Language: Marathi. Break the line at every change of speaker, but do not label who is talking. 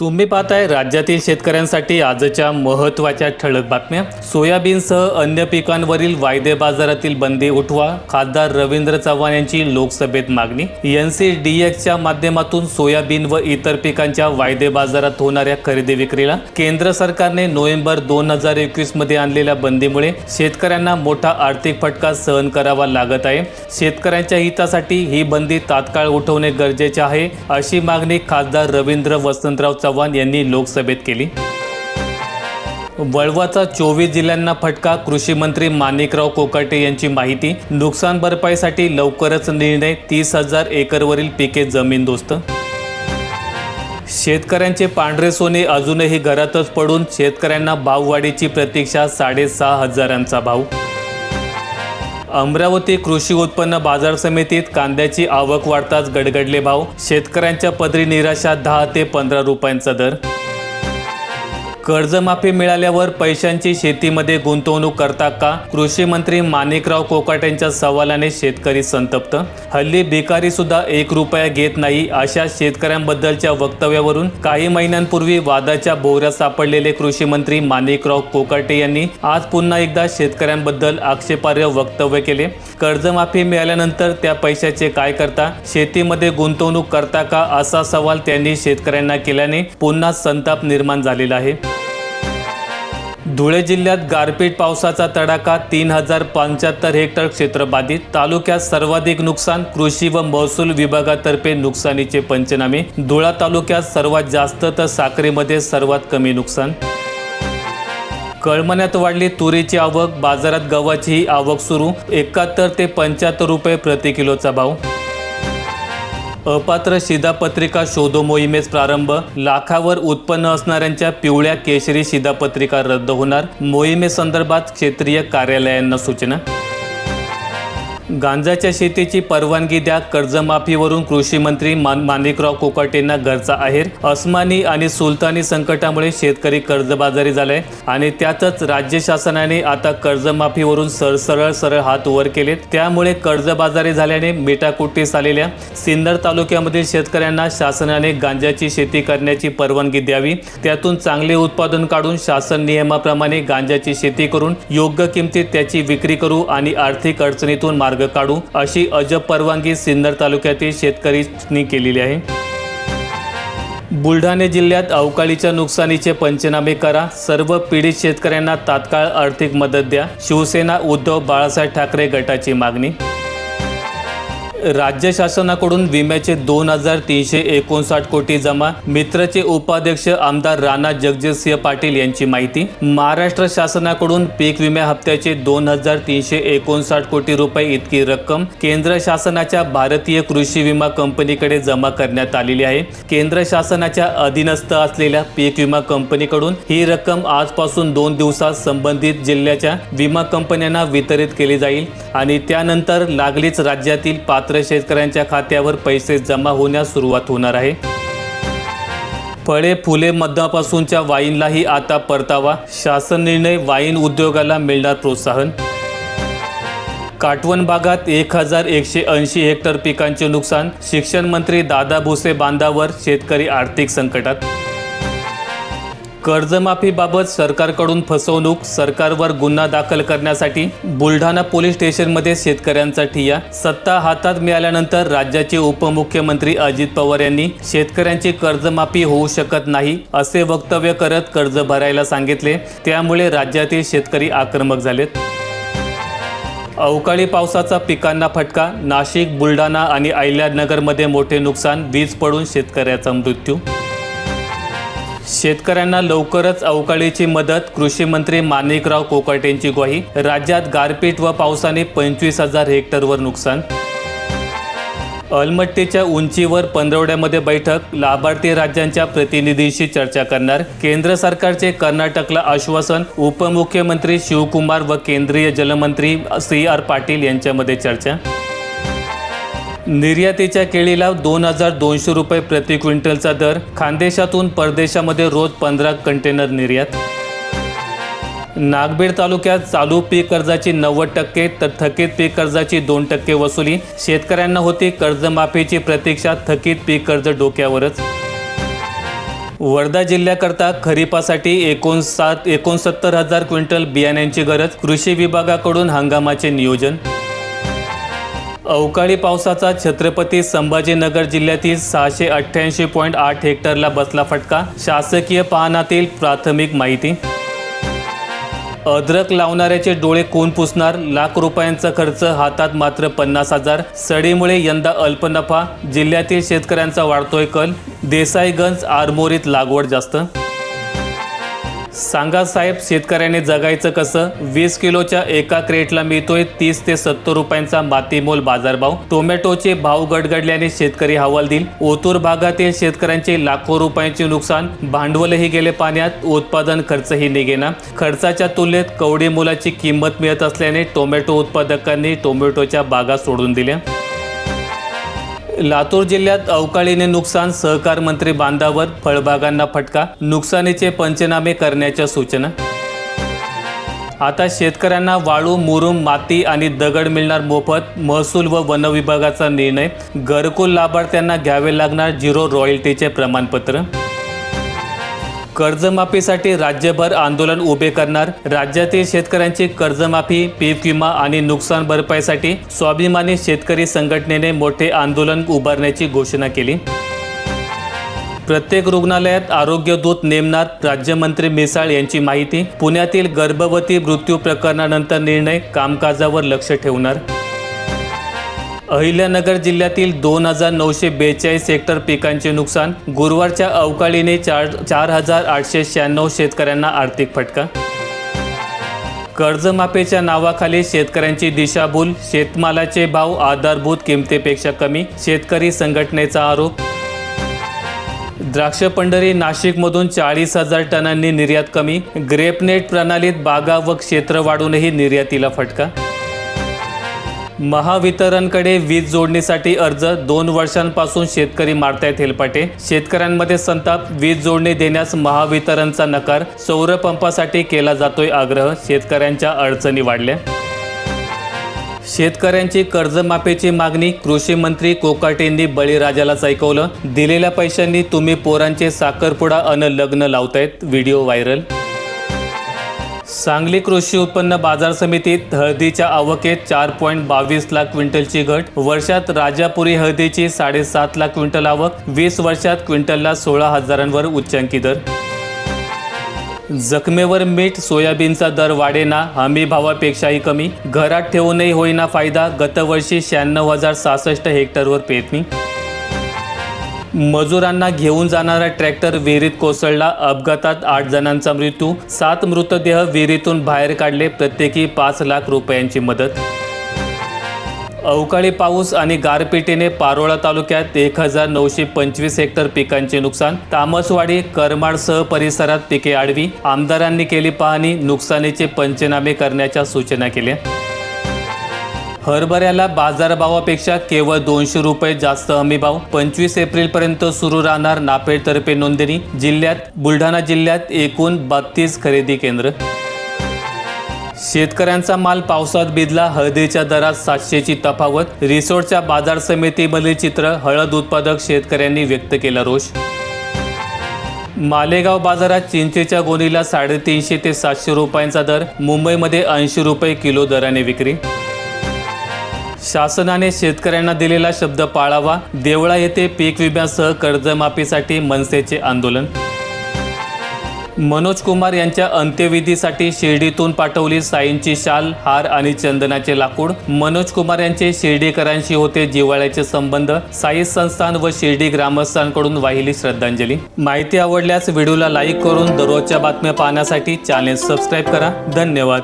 तुम्ही पाहताय राज्यातील शेतकऱ्यांसाठी आजच्या महत्त्वाच्या ठळक बातम्या. सोयाबीनसह अन्य पिकांवरील वायदे बाजारातील बंदी उठवा खासदार रवींद्र चव्हाण यांची लोकसभेत मागणी. एन सी डी एक्सच्या माध्यमातून सोयाबीन व इतर पिकांच्या वायदे बाजारात होणाऱ्या खरेदी विक्रीला केंद्र सरकारने नोव्हेंबर दोन हजार एकवीसमध्ये आणलेल्या बंदीमुळे शेतकऱ्यांना मोठा आर्थिक फटका सहन करावा लागत आहे. शेतकऱ्यांच्या हितासाठी ही बंदी तात्काळ उठवणे गरजेचे आहे अशी मागणी खासदार रवींद्र वसंतराव चव्हाण यांनी लोकसभेत केली. वळवाचा चोवीस जिल्ह्यांना फटका कृषी मंत्री माणिकराव कोकाटे यांची माहिती नुकसान भरपाईसाठी लवकरच निर्णय तीस हजार एकरवरील पिके जमीनदोस्त शेतकऱ्यांचे पांढरे सोने अजूनही घरातच पडून शेतकऱ्यांना भाववाढीची प्रतीक्षा साडेसहा हजारांचा भाव. अमरावती कृषी उत्पन्न बाजार समितीत कांद्याची आवक वाढताच गडगडले भाव. शेतकऱ्यांच्या पदरी निराशा दहा ते पंधरा रुपयांचा दर. कर्जमाफी मिळाल्यावर पैशांची शेतीमध्ये गुंतवणूक करता का? कृषी मंत्री माणिकराव कोकाटेंच्या सवालाने शेतकरी संतप्त? हल्ली भिकारी सुद्धा एक रुपया घेत नाही अशा शेतकऱ्यांबद्दलच्या वक्तव्यावरून काही महिन्यांपूर्वी वादाच्या भोवऱ्यात सापडलेले कृषी मंत्री माणिकराव कोकाटे यांनी आज पुन्हा एकदा शेतकऱ्यांबद्दल आक्षेपार्ह वक्तव्य केले. कर्जमाफी मिळाल्यानंतर त्या पैशाचे काय करता? शेतीमध्ये गुंतवणूक करता का? असा सवाल त्यांनी शेतकऱ्यांना केल्याने पुन्हा संताप निर्माण झालेला आहे. धुळे जिल्ह्यात गारपीट पावसाचा तडाखा तीन हजार पंच्याहत्तर हेक्टर क्षेत्र बाधित. तालुक्यात सर्वाधिक नुकसान कृषी व महसूल विभागातर्फे नुकसानीचे पंचनामे. धुळा तालुक्यात सर्वात जास्त तर साखरेमध्ये सर्वात कमी नुकसान. कळमण्यात वाढली तुरीची आवक बाजारात गव्हाचीही आवक सुरू. एकाहत्तर ते पंच्याहत्तर रुपये प्रति किलोचा भाव. अपात्र शिधापत्रिका शोधो मोहिमेस प्रारंभ लाखावर उत्पन्न असणाऱ्यांच्या पिवळ्या केशरी शिधापत्रिका रद्द होणार मोहिमेसंदर्भात क्षेत्रीय कार्यालयांना सूचना. गांजाच्या शेतीची परवानगी द्या कर्जमाफीवरून कृषी मंत्री मान माणिकराव कोकाटेंना घरचा आहेर. अस्मानी आणि सुलतानी संकटामुळे शेतकरी कर्जबाजारी झाले आणि त्यातच राज्य शासनाने आता कर्जमाफीवरून सर सरळ सरळ हात वर केलेत. त्यामुळे कर्जबाजारी झाल्याने मेटाकुटीस आलेल्या सिन्नर तालुक्यामधील शेतकऱ्यांना शासनाने गांजाची शेती करण्याची परवानगी द्यावी. त्यातून चांगले उत्पादन काढून शासन नियमाप्रमाणे गांजाची शेती करून योग्य किमतीत त्याची विक्री करू आणि आर्थिक अडचणीतून मार्ग काढू अशी अजब परवानगी सिन्नर तालुक्यातील शेतकरीनी केलेली आहे. बुलढाणे जिल्ह्यात अवकाळीच्या नुकसानीचे पंचनामे करा. सर्व पीडित शेतकऱ्यांना तात्काळ आर्थिक मदत द्या. शिवसेना उद्धव बाळासाहेब ठाकरे गटाची मागणी राज्य शासनाकडून विम्याचे दोन हजार तीनशे एकोणसाठ कोटी जमा. मित्रचे उपाध्यक्ष आमदार राणा जगजितसिंह पाटील यांची माहिती. महाराष्ट्र शासनाकडून पीक विम्या हप्त्याचे दोन हजार तीनशे एकोणसाठ कोटी रुपये इतकी रक्कम केंद्र शासनाच्या भारतीय कृषी विमा कंपनीकडे जमा करण्यात आलेली आहे. केंद्र शासनाच्या अधीनस्थ असलेल्या पीक विमा कंपनीकडून ही रक्कम आजपासून दोन दिवसात संबंधित जिल्ह्याच्या विमा कंपन्यांना वितरित केली जाईल आणि त्यानंतर लागलीच राज्यातील पात्र शेतकऱ्यांच्या खात्यावर पैसे जमा होण्यास सुरुवात होणार आहे. फळे फुले मधापासूनच्या वाईनलाही आता परतावा. शासन निर्णय वाईन उद्योगाला मिळणार प्रोत्साहन. काटवण भागात एक हजार एकशे ऐंशी हेक्टर पिकांचे नुकसान. शिक्षण मंत्री दादा भुसे बांधावर शेतकरी आर्थिक संकटात. कर्जमाफीबाबत सरकारकडून फसवणूक सरकारवर गुन्हा दाखल करण्यासाठी बुलढाणा पोलीस स्टेशनमध्ये शेतकऱ्यांचा ठिया सत्ता हातात मिळाल्यानंतर राज्याचे उपमुख्यमंत्री अजित पवार यांनी शेतकऱ्यांची कर्जमाफी होऊ शकत नाही असे वक्तव्य करत कर्ज भरायला सांगितले. त्यामुळे राज्यातील शेतकरी आक्रमक झालेत. अवकाळी पावसाचा पिकांना फटका नाशिक बुलढाणा आणि अहिल्यानगरमध्ये मोठे नुकसान वीज पडून शेतकऱ्याचा मृत्यू शेतकऱ्यांना लवकरच अवकाळीची मदत कृषी मंत्री माणिकराव कोकाटेंची ग्वाही राज्यात गारपीट व पावसाने पंचवीस हजार हेक्टरवर नुकसान. अलमट्टीच्या उंचीवर पंधरवड्यामध्ये बैठक लाभार्थी राज्यांच्या प्रतिनिधींशी चर्चा करणार. केंद्र सरकारचे कर्नाटकला आश्वासन उपमुख्यमंत्री शिवकुमार व केंद्रीय जलमंत्री सी आर पाटील यांच्यामध्ये चर्चा. निर्यातीच्या केळीला दोन हजार दोनशे रुपये प्रति क्विंटलचा दर खानदेशातून परदेशामध्ये रोज पंधरा कंटेनर निर्यात. नागबीड तालुक्यात चालू पीक कर्जाची नव्वद टक्के तर थकीत पीक कर्जाची दोन टक्के वसुली. शेतकऱ्यांना होती कर्जमाफीची प्रतीक्षा थकीत पीक कर्ज डोक्यावरच. वर्धा जिल्ह्याकरता खरीपासाठी एकोणसात एकोणसत्तर हजार क्विंटल बियाण्यांची गरज कृषी विभागाकडून हंगामाचे नियोजन. अवकाळी पावसाचा छत्रपती संभाजीनगर जिल्ह्यातील सहाशे अठ्ठ्याऐंशी पॉईंट आठ हेक्टरला बसला फटका. शासकीय पाहनातील प्राथमिक माहिती. अद्रक लावणाऱ्याचे डोळे कोण पुसणार? लाख रुपयांचा खर्च हातात मात्र पन्नास हजार. सडीमुळे यंदा अल्प नफा. जिल्ह्यातील शेतकऱ्यांचा वाढतोय कल. देसाईगंज आरमोरीत लागवड जास्त. सांगा साहेब शेतकऱ्याने जगायचं कसं? वीस किलोच्या एका क्रेटला मिळतोय तीस ते सत्तर रुपयांचा मातीमोल बाजारभाव. टोमॅटोचे भाव गडगडल्याने शेतकरी हवालदिल ओतूर भागातील शेतकऱ्यांचे लाखो रुपयांचे नुकसान. भांडवलही गेले पाण्यात. उत्पादन खर्चही निघेना. खर्चाच्या तुलनेत कवडी मुलाची किंमत मिळत असल्याने टोमॅटो उत्पादकांनी टोमॅटोच्या बागा सोडून दिल्या. लातूर जिल्ह्यात अवकाळीने नुकसान सहकार मंत्री बांधावर फळबागांना फटका नुकसानीचे पंचनामे करण्याच्या सूचना. आता शेतकऱ्यांना वाळू मुरुम माती आणि दगड मिळणार मोफत महसूल व वन विभागाचा निर्णय. घरकुल लाभार्थ्यांना घ्यावे लागणार झिरो रॉयल्टीचे प्रमाणपत्र. कर्जमाफीसाठी राज्यभर आंदोलन उभे करणार. राज्यातील शेतकऱ्यांची कर्जमाफी पीक विमा आणि नुकसान भरपाईसाठी स्वाभिमानी शेतकरी संघटनेने मोठे आंदोलन उभारण्याची घोषणा केली. प्रत्येक रुग्णालयात आरोग्य दूत नेमणार राज्यमंत्री मिसाळ यांची माहिती. पुण्यातील गर्भवती मृत्यू प्रकरणानंतर निर्णय कामकाजावर लक्ष ठेवणार. अहिल्यानगर जिल्ह्यातील दोन हजार नऊशे बेचाळीस हेक्टर पिकांचे नुकसान गुरुवारच्या अवकाळीने चार चार हजार आठशे शहाण्णव शेतकऱ्यांना आर्थिक फटका. कर्जमाफीच्या नावाखाली शेतकऱ्यांची दिशाभूल शेतमालाचे भाव आधारभूत किमतीपेक्षा कमी शेतकरी संघटनेचा आरोप. द्राक्ष पंढरी नाशिकमधून चाळीस हजार टनांनी निर्यात कमी ग्रेपनेट प्रणालीत बागा व क्षेत्र वाढूनही निर्यातीला फटका. महावितरणकडे वीज जोडणीसाठी अर्ज दोन वर्षांपासून शेतकरी मारतायत हेलपाटे. शेतकऱ्यांमध्ये संताप वीज जोडणी देण्यास महावितरणचा नकार सौरपंपासाठी केला जातोय आग्रह शेतकऱ्यांच्या अडचणी वाढल्या. शेतकऱ्यांची कर्जमाफीची मागणी कृषी मंत्री कोकाटेंनी बळीराजालाच ऐकवलं दिलेल्या पैशांनी तुम्ही पोरांचे साखरपुडा अन लग्न लावतायत व्हिडिओ व्हायरल सांगली कृषी उत्पन्न बाजार समितीत हळदीच्या आवकेत चार पॉईंट बावीस लाख क्विंटलची घट. वर्षात राजापुरी हळदीची साडेसात लाख क्विंटल आवक. वीस वर्षात क्विंटलला सोळा हजारांवर उच्चांकी दर. जखमेवर मीठ सोयाबीनचा दर वाढेना हमी भावापेक्षाही कमी. घरात ठेवूनही होईना फायदा गतवर्षी शहाण्णव हजार सहासष्ट हेक्टरवर पेरणी. मजुरांना घेऊन जाणारा ट्रॅक्टर विहिरीत कोसळला. अपघातात आठ जणांचा मृत्यू. सात मृतदेह विहिरीतून बाहेर काढले. प्रत्येकी पाच लाख रुपयांची मदत. अवकाळी पाऊस आणि गारपिटीने पारोळा तालुक्यात एक हजार नऊशे पंचवीस हेक्टर पिकांचे नुकसान. तामसवाडी करमाडसह परिसरात पिके आडवी. आमदारांनी केली पाहणी. नुकसानीचे पंचनामे करण्याच्या सूचना केल्या. हरभऱ्याला बाजारभावापेक्षा केवळ दोनशे रुपये जास्त हमीभाव पंचवीस एप्रिलपर्यंत सुरू राहणार नाफेडतर्फे नोंदणी. जिल्ह्यात बुलढाणा जिल्ह्यात एकूण बत्तीस खरेदी केंद्र. शेतकऱ्यांचा माल पावसात भिजला हळदीच्या दरात सातशेची तफावत. रिसोर्टच्या बाजार समितीमधील चित्र हळद उत्पादक शेतकऱ्यांनी व्यक्त केला रोष. मालेगाव बाजारात चिंचेच्या गोणीला साडेतीनशे ते सातशे रुपयांचा दर. मुंबईमध्ये ऐंशी रुपये किलो दराने विक्री. शासनाने शेतकऱ्यांना दिलेला शब्द पाळावा. देवळा येथे पीक विम्यासह कर्जमाफीसाठी मनसेचे आंदोलन. मनोज कुमार यांच्या अंत्यविधीसाठी शिर्डीतून पाठवली साईंची शाल हार आणि चंदनाचे लाकूड. मनोज कुमार यांचे शिर्डीकरांशी होते जिव्हाळ्याचे संबंध. साई संस्थान व शिर्डी ग्रामस्थांकडून वाहिली श्रद्धांजली. माहिती आवडल्यास व्हिडिओला लाईक करून दररोजच्या बातम्या पाहण्यासाठी चॅनेल सबस्क्राईब करा. धन्यवाद.